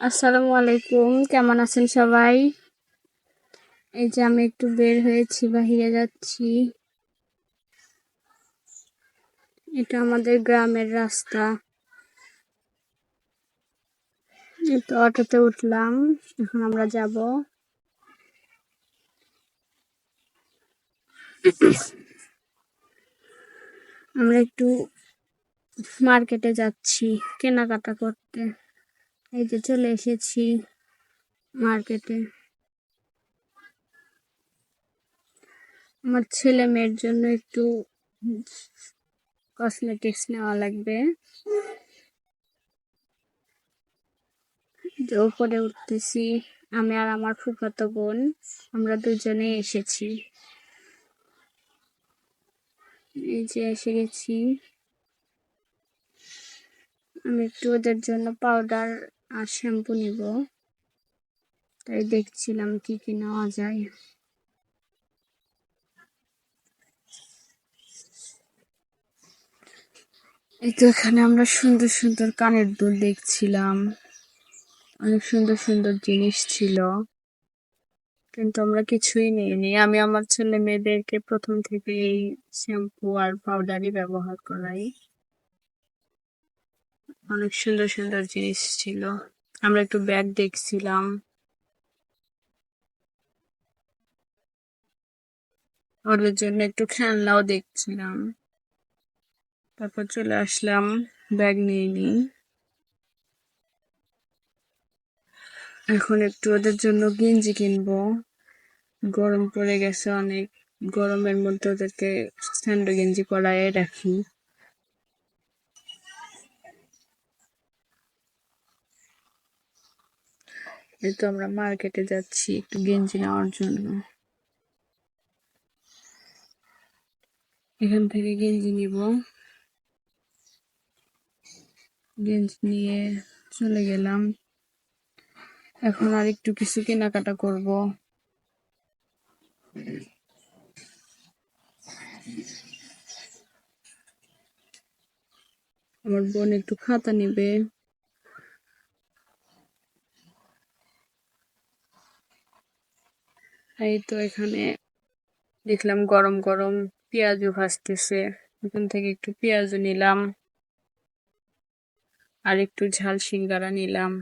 আসসালামু আলাইকুম, কেমন আছেন সবাই? এই যে আমি একটু বের হয়েছি, বাহিরে যাচ্ছি। এটা আমাদের গ্রামের রাস্তা। এই তো অটোতে উঠলাম, এখন আমরা যাব। আমরা একটু মার্কেটে যাচ্ছি, কেনাকাটা করতে। এই যে চলে এসেছি মার্কেটে। আমার ছেলে মেয়ের জন্য একটু কসমেটিক্স নেওয়া লাগবে। যে উপরে উঠতেছি, আমি আর আমার ফুফাতো বোন, আমরা দুজনে এসেছি। এই যে এসে গেছি। আমি একটু ওদের জন্য পাউডার আর শ্যাম্পু নিব। তাই দেখছিলাম কি কি নেওয়া যায়। এই তো এখানে আমরা সুন্দর সুন্দর কানের দুল দেখছিলাম। অনেক সুন্দর সুন্দর জিনিস ছিল। কিন্তু আমরা কিছুই নিইনি। আমি আমার ছেলে মেয়েদেরকে প্রথম থেকে এই শ্যাম্পু আর পাউডারই ব্যবহার করাই। অনেক সুন্দর সুন্দর জিনিস ছিল। আমরা একটু ব্যাগ দেখছিলাম। ওদের জন্য একটু খেলনাও দেখছিলাম। তারপর চলে আসলাম ব্যাগ নিয়ে নিই। এখন একটু ওদের জন্য গেঞ্জি কিনবো। গরম পড়ে গেছে অনেক। গরমের মধ্যে ওদেরকে স্যান্ডো গেঞ্জি পরায় রাখি। এই তো আমরা মার্কেটে যাচ্ছি একটু গেঞ্জি নেওয়ার জন্য। এখান থেকে গেঞ্জি নিব। গেঞ্জি নিয়ে চলে গেলাম। এখন আর একটু কিছু কেনাকাটা করব। আমার বোন একটু খাতা নিবে। এই তো এখানে দেখলাম গরম গরম পেঁয়াজও ভাজতেছে। এখান থেকে একটু পেঁয়াজও নিলাম। আর একটু ঝাল সিঙ্গারা নিলাম।